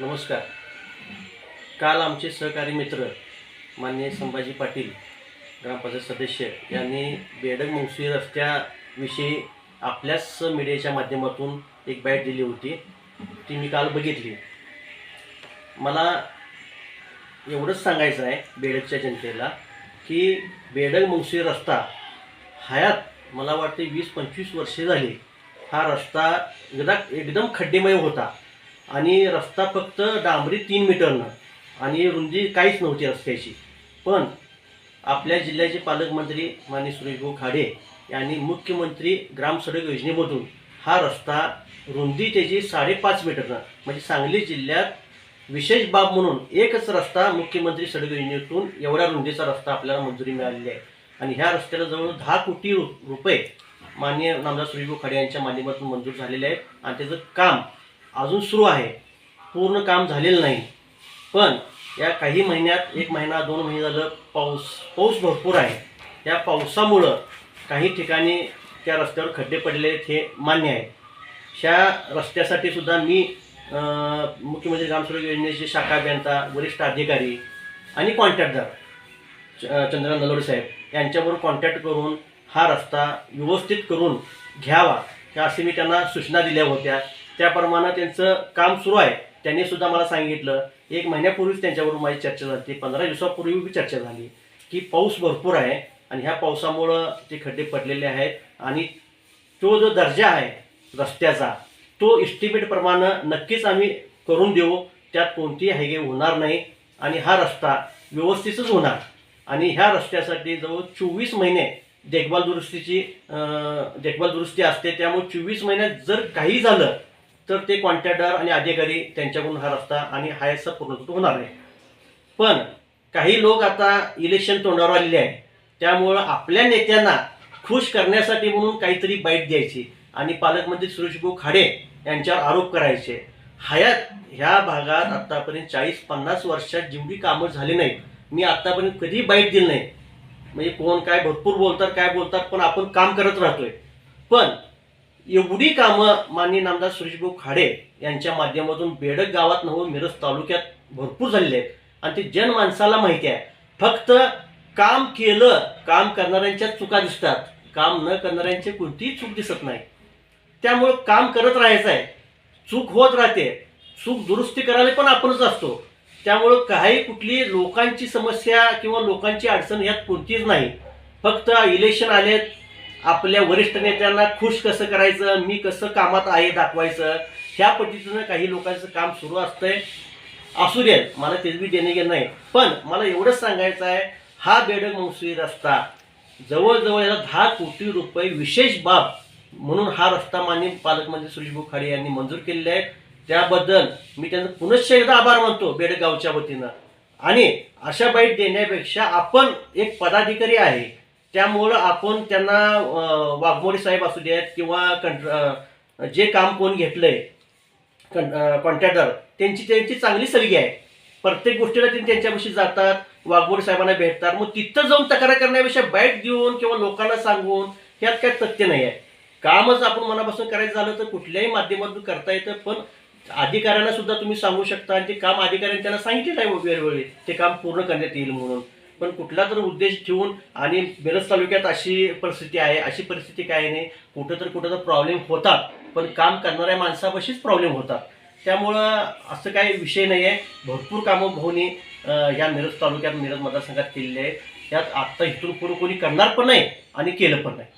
नमस्कार. काल आमचे सहकारी मित्र माननीय संभाजी पाटील ग्रामपंचायत सदस्य यांनी बेडग मुंगशी रस्त्याविषयी आपल्याच मीडियाच्या माध्यमातून एक बाईट दिली होती. ती मी काल बघितली. मला एवढंच सांगायचं आहे बेडगच्या जनतेला की बेडग मुंगशी रस्ता हयात मला वाटते वीस पंचवीस वर्षे झाली. हा रस्ता एकदा एकदम खड्डेमय होता. आणि रस्ता फक्त डांबरी तीन मीटरनं आणि रुंदी काहीच नव्हती रस्त्याची. पण आपल्या जिल्ह्याचे पालकमंत्री माननीय सुरेशभाऊ खाडे यांनी मुख्यमंत्री ग्राम सडक योजनेमधून हा रस्ता रुंदी त्याची साडेपाच मीटरनं म्हणजे सांगली जिल्ह्यात विशेष बाब म्हणून एकच रस्ता मुख्यमंत्री सडक योजनेतून एवढ्या रुंदीचा रस्ता आपल्याला मंजुरी मिळालेली आहे. आणि ह्या रस्त्याला जवळ दहा कोटी रुपये माननीय नामदार सुरेशभाऊ खाडे यांच्या माध्यमातून मंजूर झालेले आहेत. आणि त्याचं काम अजून सुरू आहे. पूर्ण काम झालेलं नाही. पण या काही महिन्यात एक महिना दोन महिने झालं पाऊस पाऊस भरपूर आहे. या पावसामुळं काही ठिकाणी त्या रस्त्यावर खड्डे पडलेले आहेत हे मान्य आहे. ह्या रस्त्यासाठी सुद्धा मी मुख्यमंत्री ग्रामसडक योजनेचे शाखा अभियंता वरिष्ठ अधिकारी आणि कॉन्ट्रॅक्टदार च- चंद्रकांत नलोडे साहेब यांच्याबरोबर कॉन्टॅक्ट करून हा रस्ता व्यवस्थित करून घ्यावा असे मी त्यांना सूचना दिल्या होत्या. त्याप्रमाणे त्यांचं काम सुरू आहे. त्यांनी सुद्धा मला सांगितलं एक महिन्यापूर्वीच त्यांच्याबरोबर माझी चर्चा झाली. पंधरा दिवसापूर्वी बी चर्चा झाली की पाऊस भरपूर आहे आणि ह्या पावसामुळं ते खड्डे पडलेले आहेत आणि तो जो दर्जा आहे रस्त्याचा तो इस्टिमेटप्रमाणे नक्कीच आम्ही करून देऊ. त्यात कोणतीही हायगे होणार नाही आणि हा रस्ता व्यवस्थितच होणार. आणि ह्या रस्त्यासाठी जवळ चोवीस महिने देखभाल दुरुस्तीची देखभाल दुरुस्ती असते. त्यामुळे चोवीस महिन्यात जर काही झालं तर ते कॉन्ट्रॅक्टर आणि अधिकारी त्यांच्याकडून हा रस्ता आणि हा याचा पूर्णत्व होणार आहे पण काही लोक आता इलेक्शन तोंडावर आलेले आहे त्यामुळं आपल्या नेत्यांना खुश करण्यासाठी म्हणून काहीतरी बाईट द्यायची आणि पालकमंत्री सुरेशभाऊ खाडे यांच्यावर आरोप करायचे. हयात ह्या भागात आतापर्यंत चाळीस पन्नास वर्षात जेवढी कामं झाली नाहीत मी आत्तापर्यंत कधी बाईट दिली नाही. म्हणजे कोण काय भरपूर बोलतात काय बोलतात पण आपण काम करत राहतोय. पण एवढी कामं माननीय नामदार सुरेशभाऊ खाडे यांच्या माध्यमातून बेडक गावात नव्हं मिरज तालुक्यात भरपूर झालेले आहेत. आणि ते जनमानसाला माहिती आहे. फक्त काम केलं काम करणाऱ्यांच्या चुका दिसतात. काम न करणाऱ्यांची कोणतीही चूक दिसत नाही. त्यामुळं काम करत राहायचं आहे. चूक होत राहते. चूक दुरुस्ती करायला पण आपणच असतो. त्यामुळं काही कुठली लोकांची समस्या किंवा लोकांची अडचण यात कोणतीच नाही. फक्त इलेक्शन आलेत आपल्या वरिष्ठ नेत्यांना खुश कसं करायचं मी कसं कामात आहे दाखवायचं ह्या पद्धतीनं काही लोकांचं काम सुरू असतंय. असू दे मला तेच बी देणे गेलं नाही. पण मला एवढंच सांगायचं आहे हा बेडक मंसुरी रस्ता जवळजवळ याला दहा कोटी रुपये विशेष बाब म्हणून हा रस्ता मान्य पालकमंत्री सुरेशभाऊ खाडे यांनी मंजूर केलेले आहे. त्याबद्दल मी त्यांचं पुनश्च एकदा आभार मानतो बेडगावच्या वतीनं. आणि अशा बाईट देण्यापेक्षा आपण एक पदाधिकारी आहे त्यामुळं आपण त्यांना वाघमोडे साहेब असू देत किंवा कंट जे काम कोण घेतलंय कॉन्ट्रॅक्टर त्यांची त्यांची चांगली सलगी आहे. प्रत्येक गोष्टीला ते त्यांच्यापाशी जातात वाघमोडे साहेबांना भेटतात. मग तिथं जाऊन तक्रार करण्यापेक्षा बाईट देऊन किंवा लोकांना सांगून ह्यात काय तथ्य नाही आहे. कामच आपण मनापासून करायचं झालं तर कुठल्याही माध्यमातून करता येतं पण अधिकाऱ्यांना सुद्धा तुम्ही सांगू शकता आणि ते काम अधिकाऱ्यांनी त्यांना सांगितलेलं आहे वेळोवेळी. ते काम पूर्ण करण्यात येईल म्हणून. पण कुठला तर उद्देश ठेवून आणि मिरज तालुक्यात अशी परिस्थिती आहे अशी परिस्थिती काय नाही. कुठं तर कुठं तर प्रॉब्लेम होतात. पण काम करणाऱ्या माणसापाशीच प्रॉब्लेम होतात. त्यामुळं असं काही विषय नाही आहे भरपूर कामं भाऊनी या मिरज तालुक्यात मिरज मतदारसंघात केलेली आहेत. त्यात आत्ता इथून पुढे कोणी करणार पण नाही आणि केलं पण नाही.